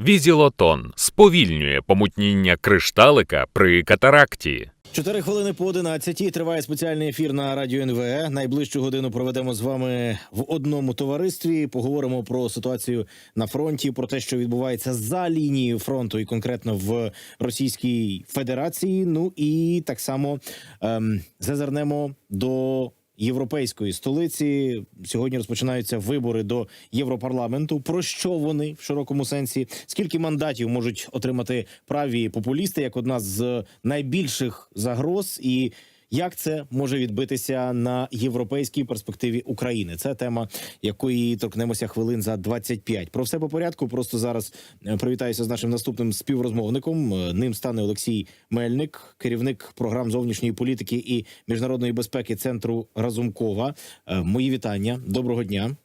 Візілотон сповільнює помутніння кришталика при катаракті. Чотири хвилини по 11 триває спеціальний ефір на радіо НВ. Найближчу годину проведемо з вами в одному товаристві. Поговоримо про ситуацію на фронті, про те, що відбувається за лінією фронту, і конкретно в Російській Федерації. Ну і так само ем, зазирнемо до. Європейської столиці сьогодні розпочинаються вибори до Європарламенту. Про що вони в широкому сенсі? Скільки мандатів можуть отримати праві популісти як одна з найбільших загроз, і як це може відбитися на європейській перспективі України? Це тема, якої торкнемося хвилин за 25. Про все по порядку. Просто зараз е, привітаюся з нашим наступним співрозмовником. Е, Ним стане Олексій Мельник, керівник програм зовнішньої політики і міжнародної безпеки центру Разумкова. Е, Мої вітання. Доброго дня.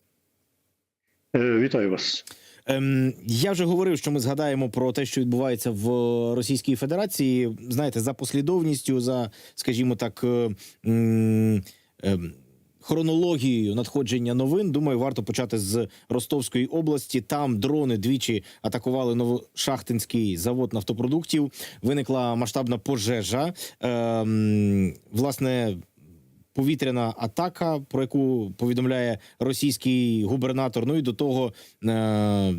Вітаю вас. Ем, я вже говорив, що ми згадаємо про те, що відбувається в Російській Федерації. Знаєте, за послідовністю, за, скажімо так, е, ем, хронологією надходження новин. Думаю, варто почати з Ростовської області. Там дрони двічі атакували Новошахтинський завод нафтопродуктів. Виникла масштабна пожежа. Ем, власне. Повітряна атака, про яку повідомляє російський губернатор. Ну і до того е-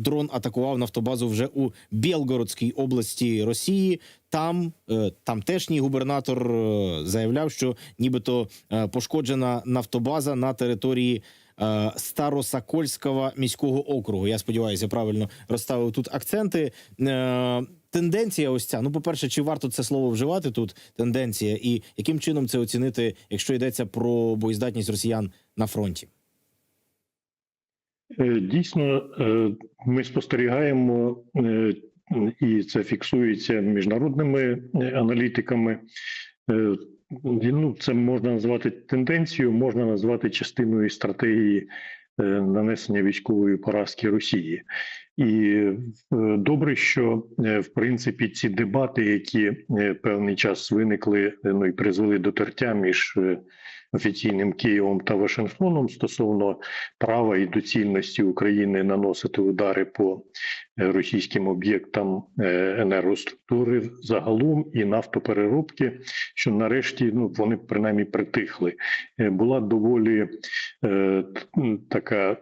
дрон атакував нафтобазу вже у Білгородській області Росії. Там е, тамтешній губернатор е, заявляв, що нібито е, пошкоджена нафтобаза на території. Е, Старосокольського міського округу. Я сподіваюся, правильно розставив тут акценти. Е, Тенденція, ось ця. Ну, по-перше, чи варто це слово вживати тут? Тенденція, і яким чином це оцінити, якщо йдеться про боєздатність росіян на фронті? Е, Дійсно, ми спостерігаємо, і це фіксується міжнародними аналітиками. Ну, це можна назвати тенденцією, можна назвати частиною стратегії е, нанесення військової поразки Росії. І е, добре, що е, в принципі ці дебати, які певний час виникли, ну і призвели до тертя між офіційним Києвом та Вашингтоном стосовно права і доцільності України наносити удари по е, російським об'єктам е, енергоструктури загалом і нафтопереробки, що нарешті ну вони принаймні притихли. Е, Була доволі е, така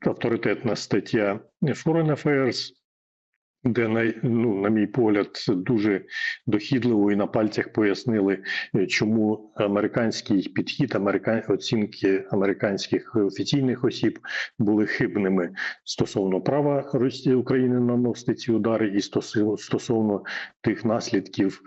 авторитетна стаття Foreign Affairs, де на, ну, на мій погляд, дуже дохідливо і на пальцях пояснили, е, чому американський підхід, американ... оцінки американських офіційних осіб були хибними стосовно права Росії України наносити ці удари, і стосовно, тих наслідків,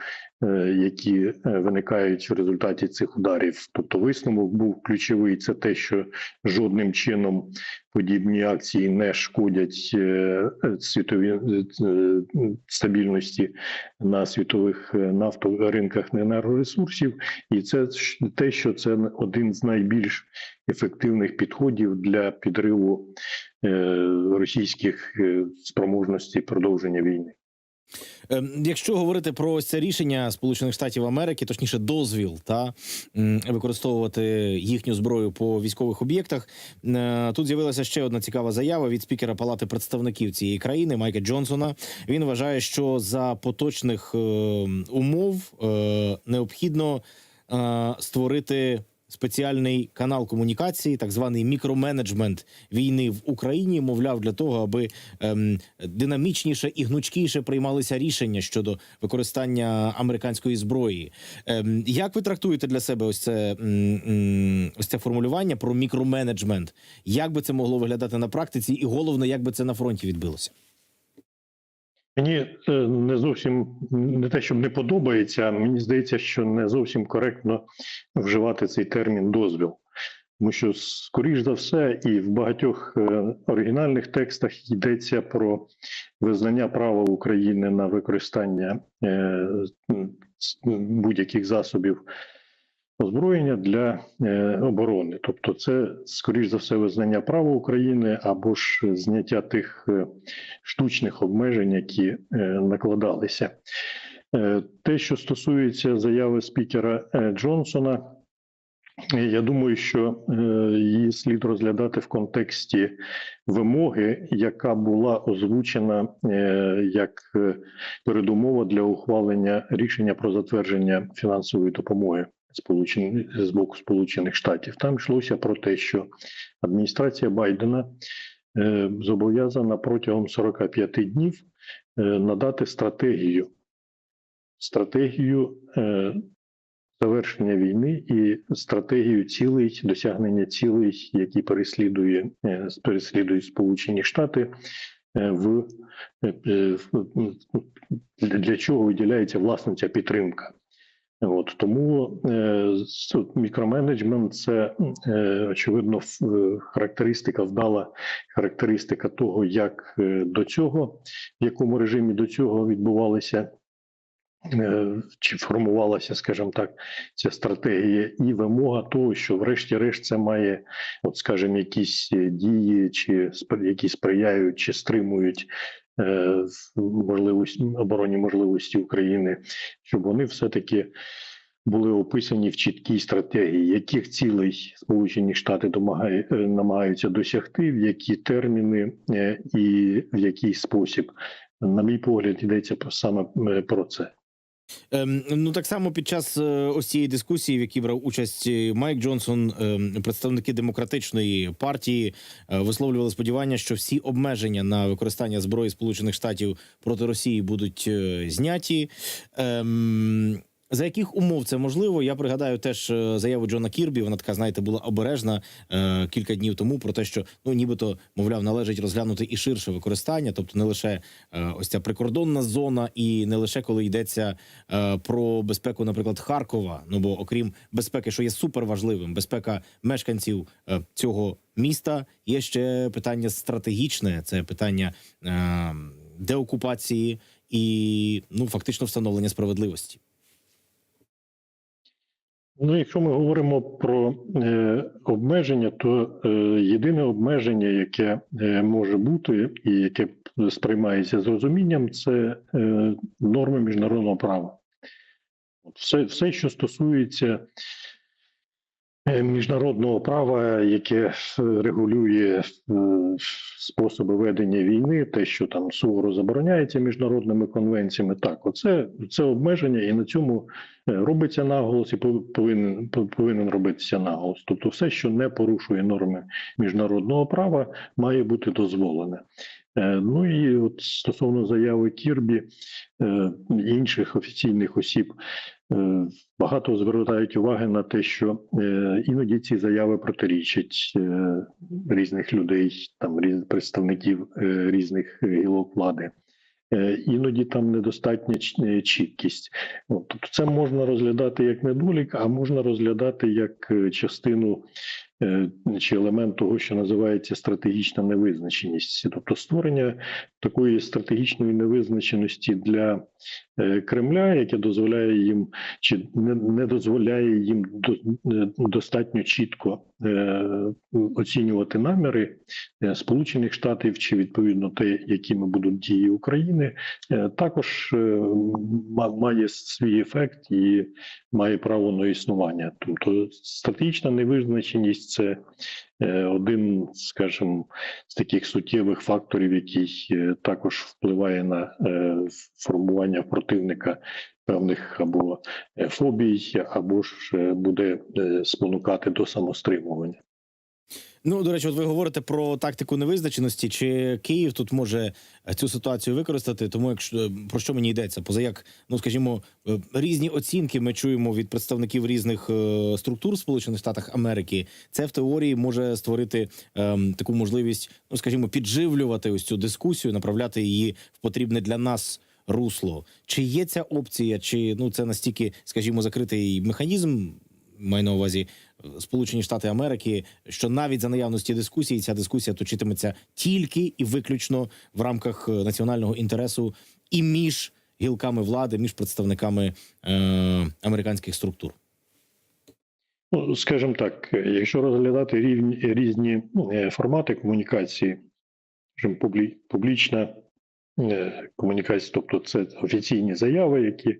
які е, виникають в результаті цих ударів. Тобто, висновок був ключовий: це те, що жодним чином подібні акції не шкодять е, світовій е, е, стабільності на світових е, нафторинках енергоресурсів, і це те, що це один з найбільш ефективних підходів для підриву е, російських е, спроможностей продовження війни. Ем, Якщо говорити про ось це рішення Сполучених Штатів Америки, точніше, дозвіл та використовувати їхню зброю по військових об'єктах, е, тут з'явилася ще одна цікава заява від спікера Палати представників цієї країни Майка Джонсона. Він вважає, що за поточних е, умов е, необхідно е, створити. Спеціальний канал комунікації, так званий мікроменеджмент війни в Україні, мовляв, для того, аби ем, динамічніше і гнучкіше приймалися рішення щодо використання американської зброї. Ем, як ви трактуєте для себе ось це м, м, ось це формулювання про мікроменеджмент? Як би це могло виглядати на практиці, і головне, як би це на фронті відбилося? Мені не зовсім не те, щоб не подобається, мені здається, що не зовсім коректно вживати цей термін дозвіл. Тому що, скоріш за все, і в багатьох е, оригінальних текстах йдеться про визнання права України на використання е, будь-яких засобів озброєння для е, оборони. Тобто, це скоріш за все визнання права України або ж зняття тих е, штучних обмежень, які е, накладалися. Те, що стосується заяви спікера Джонсона, Я думаю, що її слід розглядати в контексті вимоги, яка була озвучена як передумова для ухвалення рішення про затвердження фінансової допомоги з боку Сполучених Штатів. Там йшлося про те, що адміністрація Байдена е, зобов'язана протягом 45 днів е, надати стратегію. Стратегію е, завершення війни і стратегію цілей, досягнення цілей, які переслідує переслідують Сполучені Штати. В для чого виділяється власне ця підтримка? От тому е, мікроменеджмент це е, очевидно е, характеристика, вдала характеристика того, як е, до цього, в якому режимі до цього відбувалися е, чи формувалася, скажімо так, ця стратегія, і вимога того, що, врешті-решт, це має, от скажімо, якісь дії, чи які сприяють чи стримують можливості оборонні можливості України, щоб вони все-таки. Були описані в чіткій стратегії, яких цілей Сполучені Штати домагає, е, намагаються досягти, в які терміни е, і в який спосіб. На мій погляд, йдеться саме е, про це. Ем, ну так само під час е, ось цієї дискусії, в якій брав участь е, Майк Джонсон, е, представники демократичної партії е, висловлювали сподівання, що всі обмеження на використання зброї Сполучених Штатів проти Росії будуть е, зняті. Ем, за яких умов це можливо? Я пригадаю теж е, заяву Джона Кірбі. Вона така, знаєте, була обережна е, кілька днів тому про те, що ну нібито мовляв належить розглянути і ширше використання, тобто не лише е, ось ця прикордонна зона, і не лише коли йдеться е, про безпеку, наприклад, Харкова. Ну бо окрім безпеки, що є суперважливим, безпека мешканців е, цього міста, є ще питання стратегічне. Це питання е, деокупації і ну фактично встановлення справедливості. Ну, якщо ми говоримо про е, обмеження, то е, єдине обмеження, яке е, може бути і яке сприймається з розумінням, це е, норми міжнародного права. Все, все, що стосується міжнародного права, яке е, регулює е, способи ведення війни, те, що там суворо забороняється міжнародними конвенціями, так, оце це обмеження, і на цьому е, робиться наголос і пов- повинен повинен робитися наголос. Тобто, все, що не порушує норми міжнародного права, має бути дозволене. Е, Ну і от стосовно заяви Кірбі е, інших офіційних осіб. е, Багато звертають уваги на те, що іноді ці заяви протирічать різних людей, там представників різних гілок влади. Іноді там недостатня чіткість. Тобто це можна розглядати як недолік, а можна розглядати як частину чи елемент того, що називається стратегічна невизначеність, тобто створення такої стратегічної невизначеності для е, Кремля, яке дозволяє їм чи не, дозволяє їм е, достатньо чітко е, оцінювати наміри е, Сполучених Штатів чи відповідно те, якими будуть дії України, е, також е, має свій ефект і має право на існування. Тобто стратегічна невизначеність це е, один, скажімо, з таких суттєвих факторів, який е, також впливає на е, формування противника певних або е, фобій, або ж е, буде е, спонукати до самостримування. Ну, до речі, от ви говорите про тактику невизначеності. Чи Київ тут може цю ситуацію використати? Тому якщо про що мені йдеться? Поза як, ну скажімо, різні оцінки ми чуємо від представників різних структур Сполучених Штатах Америки. Це в теорії може створити ем, таку можливість, ну скажімо, підживлювати ось цю дискусію, направляти її в потрібне для нас. Русло чи є ця опція, чи ну це настільки, скажімо, закритий механізм, маю на увазі е, Сполучені Штати Америки, що навіть за наявності дискусії ця дискусія точитиметься тільки і виключно в рамках е, національного інтересу і між гілками влади, між представниками е, американських структур. Ну, скажімо так, якщо розглядати рівні різні е, формати комунікації, публічна е, комунікація, тобто це офіційні заяви, які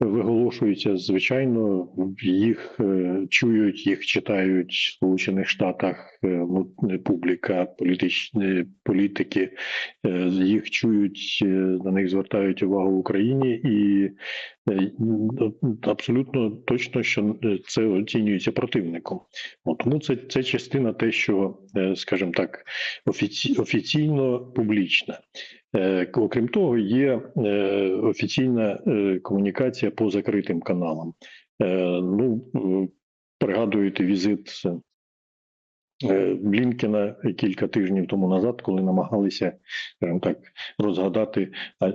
виголошуються, звичайно, їх е, чують, їх читають в Сполучених Штатах е, ну, публіка, політичні політики, їх чують, на них звертають увагу в Україні, і абсолютно точно, що е, це оцінюється противником. От, тому це, це частина те, що, е, скажімо так, офіці, офіційно публічна. Е, Окрім того, є е, офіційна е, комунікація по закритим каналам. Е, Ну, е, пригадуєте візит е, Блінкена кілька тижнів тому назад, коли намагалися, так, розгадати, а,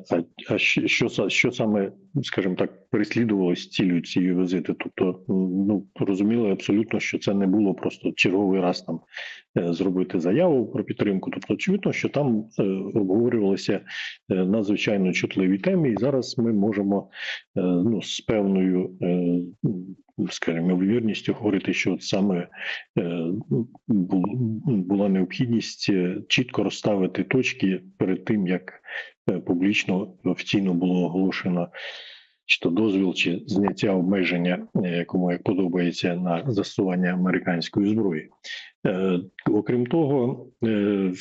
а, що, що саме, скажімо так, переслідувалось цілею цієї візити. Тобто, ну розуміли абсолютно, що це не було просто черговий раз там е, зробити заяву про підтримку. Тобто, очевидно, що там е, обговорювалися е, надзвичайно чутливі теми, і зараз ми можемо ну, з певною, скажімо, ймовірністю говорити, що от саме була необхідність чітко розставити точки перед тим, як публічно офіційно було оголошено. Чи то дозвіл, чи зняття обмеження, якому кому як подобається на застосування американської зброї. Е, Окрім того, е,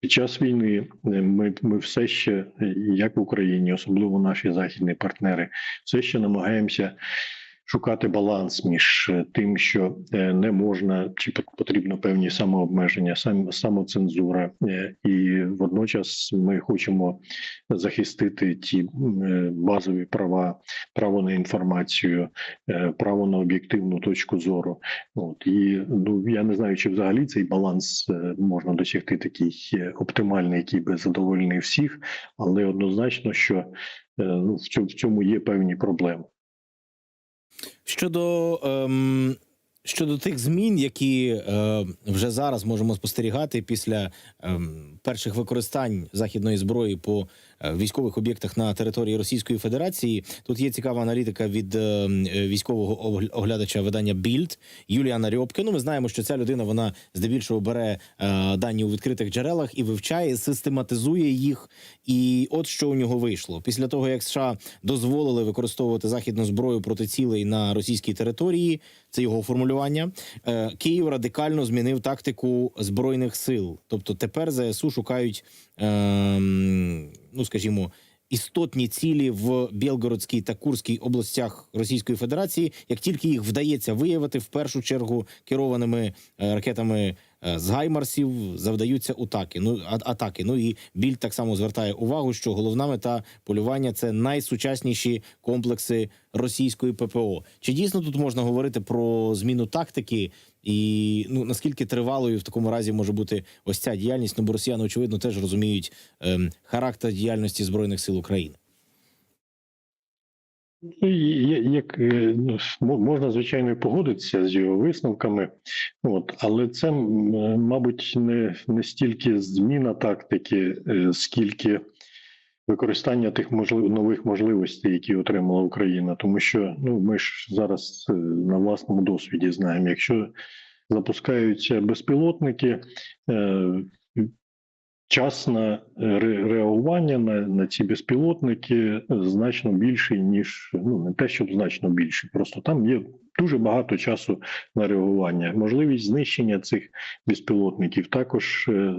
під час війни е, ми, ми все ще, е, як в Україні, особливо наші західні партнери, все ще намагаємося шукати баланс між е, тим, що е, не можна чи пот- потрібно певні самообмеження, сам, самоцензура, е, і водночас ми хочемо захистити ті базові права, право на інформацію, право на об'єктивну точку зору. От і ну я не знаю, чи взагалі цей баланс можна досягти такий оптимальний, який би задовольнив всіх, але однозначно, що ну в цьому є певні проблеми. Щодо, ем, щодо тих змін, які е, вже зараз можемо спостерігати після ем, перших використань західної зброї по військових об'єктах на території Російської Федерації, тут є цікава аналітика від е, е, військового оглядача видання Більд Юліана Рьобке. Ну, ми знаємо, що ця людина вона здебільшого бере е, дані у відкритих джерелах і вивчає, систематизує їх. І от що у нього вийшло після того, як США дозволили використовувати західну зброю проти цілей на російській території. Це його формулювання. Е, Київ радикально змінив тактику збройних сил. Тобто тепер ЗСУ шукають, ем, ну скажімо. Істотні цілі в Білгородській та Курській областях Російської Федерації, як тільки їх вдається виявити, в першу чергу керованими е, ракетами е, з Гаймарсів завдаються атаки. Ну атаки. Ну і біль так само звертає увагу, що головна мета полювання це найсучасніші комплекси російської ППО. Чи дійсно тут можна говорити про зміну тактики? І ну наскільки тривалою в такому разі може бути ось ця діяльність? Ну бо росіяни очевидно теж розуміють ем, характер діяльності збройних сил України. Ну, Як е, ну, мо- можна звичайно погодитися з його висновками, от але це е, мабуть не, не стільки зміна тактики, е, скільки використання тих можлив, нових можливостей, які отримала Україна. Тому що ну ми ж зараз е, на власному досвіді знаємо, якщо запускаються безпілотники. Е, Час на ре- реагування на, на ці безпілотники значно більший, ніж ну не те, щоб значно більший. Просто там є дуже багато часу на реагування. Можливість знищення цих безпілотників також е,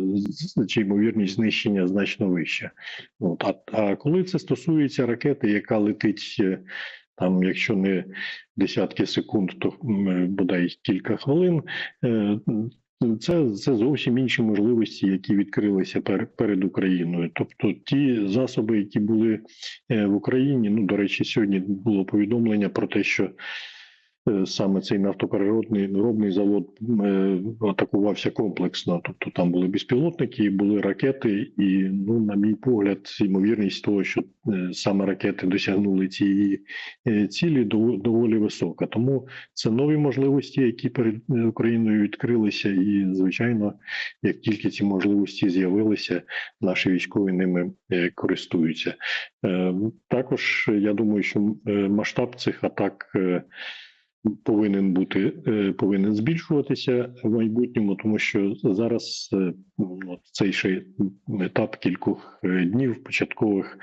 чи ймовірність знищення значно вища. От, а, а коли це стосується ракети, яка летить е, там, якщо не десятки секунд, то е, бодай кілька хвилин. Е, це, це зовсім інші можливості, які відкрилися пер, перед Україною. Тобто, ті засоби, які були е, в Україні. Ну до речі, сьогодні було повідомлення про те, що саме цей нафтопереробний робний завод е, атакувався комплексно. Тобто там були безпілотники, були ракети, і ну, на мій погляд, ймовірність того, що е, саме ракети досягнули цієї е, цілі, доволі висока. Тому це нові можливості, які перед е, Україною відкрилися, і звичайно, як тільки ці можливості з'явилися, наші військові ними е, користуються. Е, Також е, я думаю, що е, масштаб цих атак. Повинен бути е, повинен збільшуватися в майбутньому, тому що зараз е, цей ще етап кількох е, днів початкових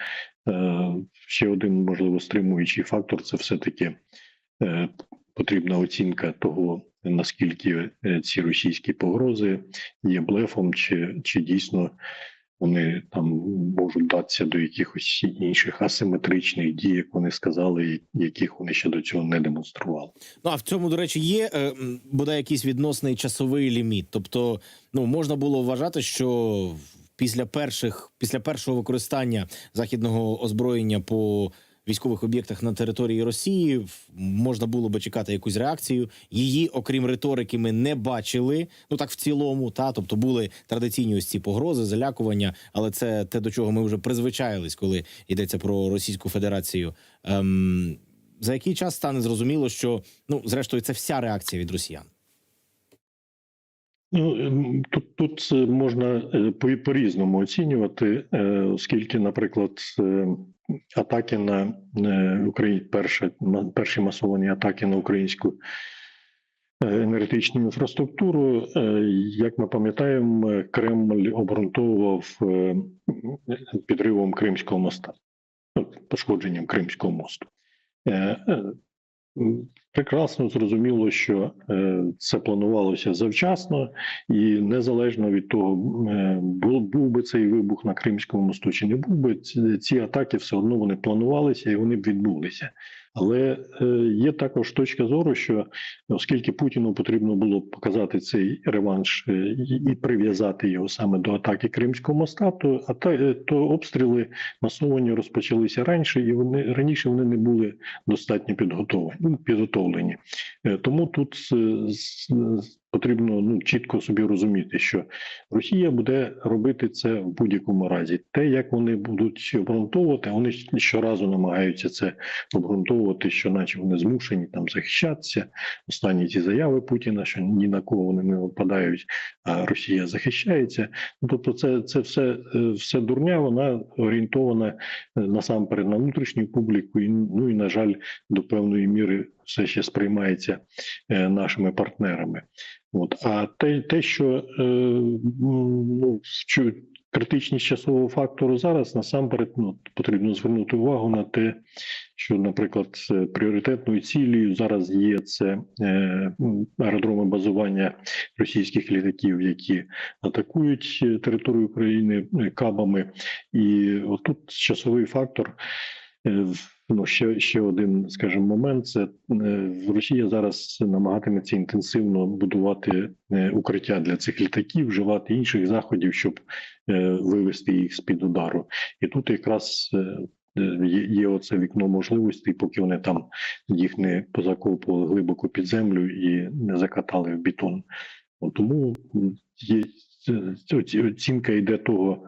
ще один можливо стримуючий фактор це все таки потрібна оцінка того, наскільки ці російські погрози є блефом, чи, чи дійсно вони там можуть датися до якихось інших асиметричних дій, як вони сказали, яких вони ще до цього не демонстрували. Ну а в цьому, до речі, є е, бодай якийсь відносний часовий ліміт. Тобто, ну можна було вважати, що після перших після першого використання західного озброєння по військових об'єктах на території Росії можна було би чекати якусь реакцію. Її, окрім риторики, ми не бачили. Ну так в цілому, та тобто були традиційні ось ці погрози, залякування, але це те, до чого ми вже призвичаїлись, коли йдеться про Російську Федерацію. Ем, за який час стане зрозуміло, що ну зрештою це вся реакція від росіян? Ну ем, тут, тут е, можна е, по- по-різному оцінювати, е, оскільки, наприклад, е, атаки на Україні, перші, перші масовані атаки на українську е, енергетичну інфраструктуру, е, як ми пам'ятаємо, Кремль обґрунтовував е, підривом Кримського моста, пошкодженням Кримського мосту. Прекрасно зрозуміло, що е, це планувалося завчасно, і незалежно від того, е, був, був би цей вибух на Кримському мосту чи не був би, ці атаки все одно вони планувалися і вони б відбулися. Але е, є також точка зору, що оскільки Путіну потрібно було показати цей реванш е, і, прив'язати його саме до атаки Кримського моста, то е, то обстріли масовані розпочалися раніше, і вони раніше вони не були достатньо підготовлені. ну, підготовлені. Тому тут з- потрібно ну, чітко собі розуміти, що Росія буде робити це в будь-якому разі. Те, як вони будуть обґрунтовувати, вони щоразу намагаються це обґрунтовувати, що наче вони змушені там захищатися. Останні ці заяви Путіна, що ні на кого вони не нападають, а Росія захищається. Тобто, це, це все, е, все дурня, вона орієнтована е, насамперед на внутрішню публіку, і ну і на жаль, до певної міри все ще сприймається е, нашими партнерами. От а те, те що е, ну, критичність часового фактору зараз насамперед ну, потрібно звернути увагу на те, що, наприклад, пріоритетною цілею зараз є це е, аеродроми базування російських літаків, які атакують територію України кабами, і отут часовий фактор. Ну, ще, ще один, скажімо, момент. Це е, Росія зараз намагатиметься інтенсивно будувати е, укриття для цих літаків, вживати інших заходів, щоб е, вивести їх з під удару. І тут якраз є, оце вікно можливостей, поки вони там їх не позакопували глибоко під землю і не закатали в бетон. Тому є оцінка йде того,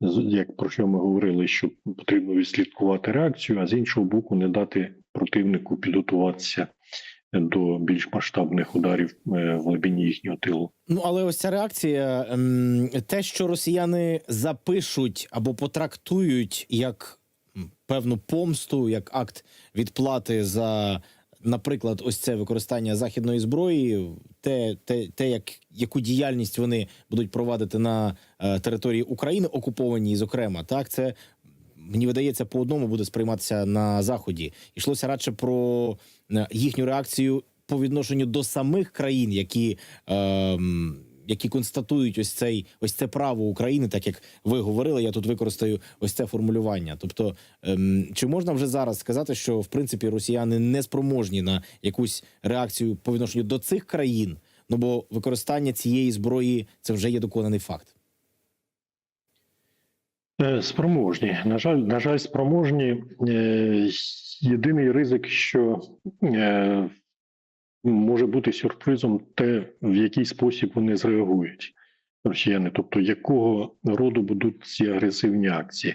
як про що ми говорили, що потрібно відслідкувати реакцію, а з іншого боку, не дати противнику підготуватися до більш масштабних ударів е, в глибині їхнього тилу. Ну але ось ця реакція, ем, те, що росіяни запишуть або потрактують як певну помсту, як акт відплати за, наприклад, ось це використання західної зброї, те, те, те як яку діяльність вони будуть провадити на е, території України, окупованій, зокрема, так це. Мені видається, по одному буде сприйматися на заході. Ішлося радше про е, їхню реакцію по відношенню до самих країн, які, ем, які констатують ось цей ось це право України, так як ви говорили. Я тут використаю ось це формулювання. Тобто, ем, чи можна вже зараз сказати, що в принципі росіяни не спроможні на якусь реакцію по відношенню до цих країн? Ну бо використання цієї зброї це вже є доконаний факт. Е, Спроможні. На жаль, на жаль, спроможні. Е, Єдиний ризик, що е, може бути сюрпризом, те, в який спосіб вони зреагують. Росіяни, тобто якого роду будуть ці агресивні акції,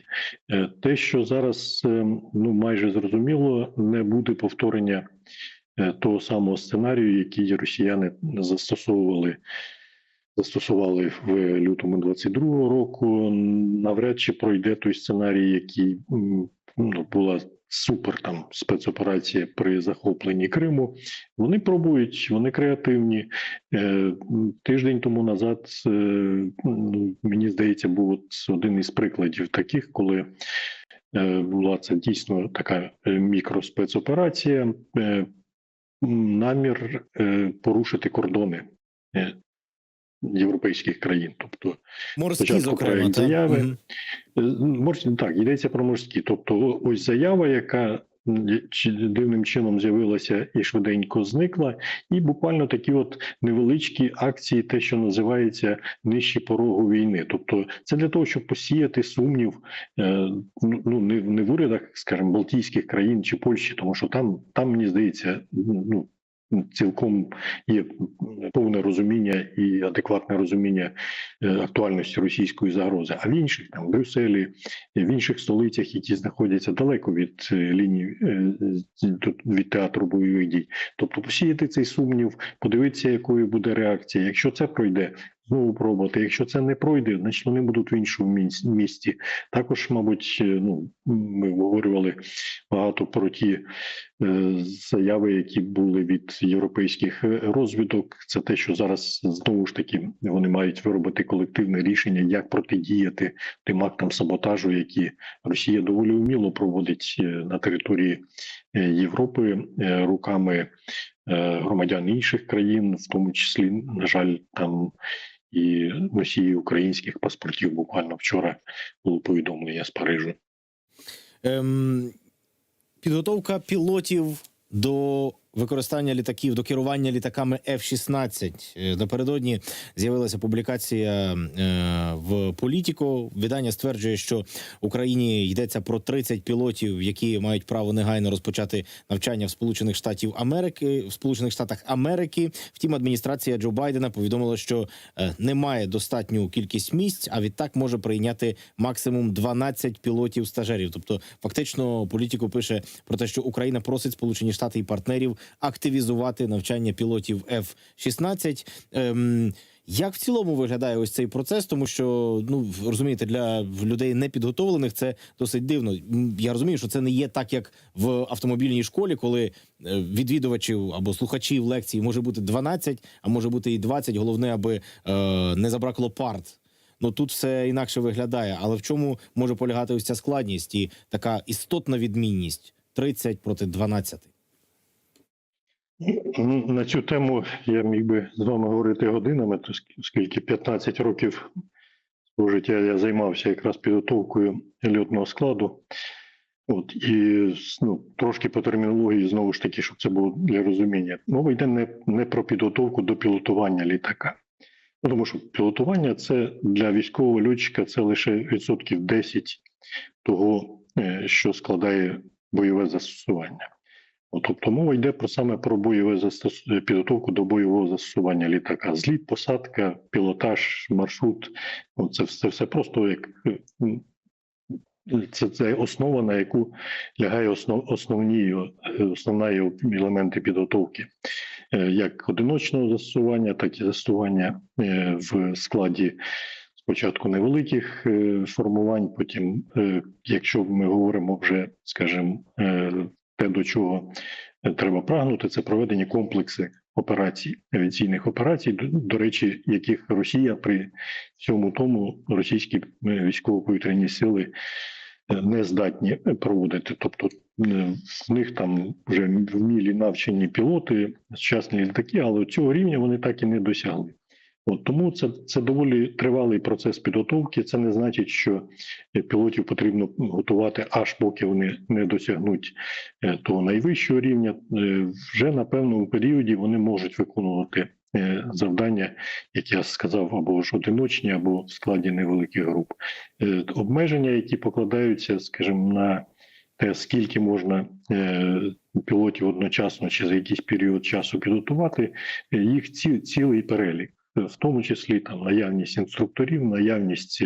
Е, те, що зараз е, ну майже зрозуміло, не буде повторення е, того самого сценарію, який росіяни застосовували застосували в лютому 22-го року. Навряд чи пройде той сценарій, який ну, була супер там спецоперація при захопленні Криму. Вони пробують, вони креативні. Е, Тиждень тому назад, е, ну, мені здається, був один із прикладів таких, коли е, була це дійсно така е, мікроспецоперація, е, намір порушити кордони європейських країн. Тобто Морські, зокрема, заяви. Е, Морські, так, йдеться про морські. Тобто, ось заява, яка дивним чином з'явилася і швиденько зникла, і буквально такі от невеличкі акції, те, що називається нижче порогу війни. Тобто, це для того, щоб посіяти сумнів е, ну ну, не, в- не в урядах, скажімо, Балтійських країн чи Польщі, тому що там, там мені здається, ну. Цілком є повне розуміння і адекватне розуміння е, актуальності російської загрози, а в інших там в Брюсселі, в інших столицях, які знаходяться далеко від е, лінії е, від театру бойових дій. Тобто посіяти цей сумнів, подивитися, якою буде реакція. Якщо це пройде, знову пробувати. Якщо це не пройде, значить вони будуть в іншому міс- місті. Також, мабуть, е, ну ми обговорювали багато про ті е, заяви, які були від європейських е, розвідок. Це те, що зараз знову ж таки вони мають виробити колективне рішення, як протидіяти тим актам саботажу, які Росія доволі вміло проводить на території Європи руками громадян інших країн, в тому числі, на жаль, там. І носії українських паспортів буквально вчора було повідомлення з Парижу. Ем, підготовка пілотів до використання літаків, до керування літаками F-16. Е, Напередодні з'явилася публікація е, в Політіко. Видання стверджує, що Україні йдеться про 30 пілотів, які мають право негайно розпочати навчання в Сполучених Штатів Америки в Сполучених Штатах Америки. Втім, адміністрація Джо Байдена повідомила, що е, немає достатню кількість місць, а відтак може прийняти максимум 12 пілотів стажерів. Тобто, фактично, політику пише про те, що Україна просить Сполучені Штати і партнерів активізувати навчання пілотів F-16. Ем, як в цілому виглядає ось цей процес, тому що ну розумієте, для людей непідготовлених це досить дивно. Я розумію, що це не є так, як в автомобільній школі, коли е, відвідувачів або слухачів лекцій може бути 12, а може бути і 20. Головне, аби е, не забракло парт. Ну тут все інакше виглядає. Але в чому може полягати ось ця складність і така істотна відмінність 30 проти 12? Ну, На цю тему я міг би з вами говорити годинами, оскільки 15 років свого життя я займався якраз підготовкою льотного складу. От і ну, трошки по термінології, знову ж таки, щоб це було для розуміння. Мова йде не, не про підготовку до пілотування літака. Ну, тому що пілотування це для військового льотчика це лише відсотків 10 того, е, що складає бойове застосування. От, Тобто мова йде про саме про бойове застос... підготовку до бойового застосування літака. Зліт, посадка, пілотаж, маршрут. Це, все- все просто як це, це основа, на яку лягає основ, основні е, основна елементи підготовки, Е, як одиночного застосування, так і застосування е, в складі. Спочатку невеликих формувань, потім, якщо ми говоримо вже, скажімо, те, до чого е, треба прагнути, це проведення комплекси операцій, авіаційних операцій, до, речі, яких Росія при всьому тому російські е, військово-повітряні сили е, не здатні проводити. Тобто в них там вже вмілі навчені пілоти, сучасні літаки, але цього рівня вони так і не досягли. От тому це, це доволі тривалий процес підготовки. Це не значить, що е, пілотів потрібно готувати аж поки вони не досягнуть е, того найвищого рівня. Е, Вже на певному періоді вони можуть виконувати завдання, як я сказав, або ж одиночні, або в складі невеликих груп. Обмеження, які покладаються, скажімо, на те, скільки можна пілотів одночасно чи за якийсь період часу підготувати, їх ці, цілий перелік в тому числі там наявність інструкторів, наявність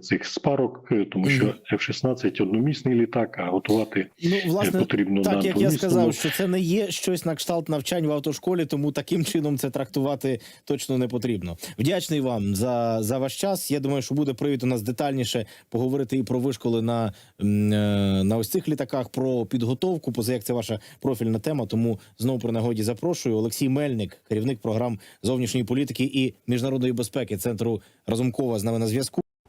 цих спарок, е, тому що F-16 одномісний літак, а готувати Ну, е, власне, потрібно так на як я сказав, що це не є щось на кшталт навчань в автошколі, тому таким чином це трактувати точно не потрібно. Вдячний вам за, за ваш час. Я думаю, що буде привід у нас детальніше поговорити і про вишколи на, е, на ось цих літаках, про підготовку, поза як це ваша профільна тема. Тому знову при нагоді запрошую. Олексій Мельник, керівник програм зовнішньої політики і міжнародної безпеки центру Разумкова з нами на зв'язку.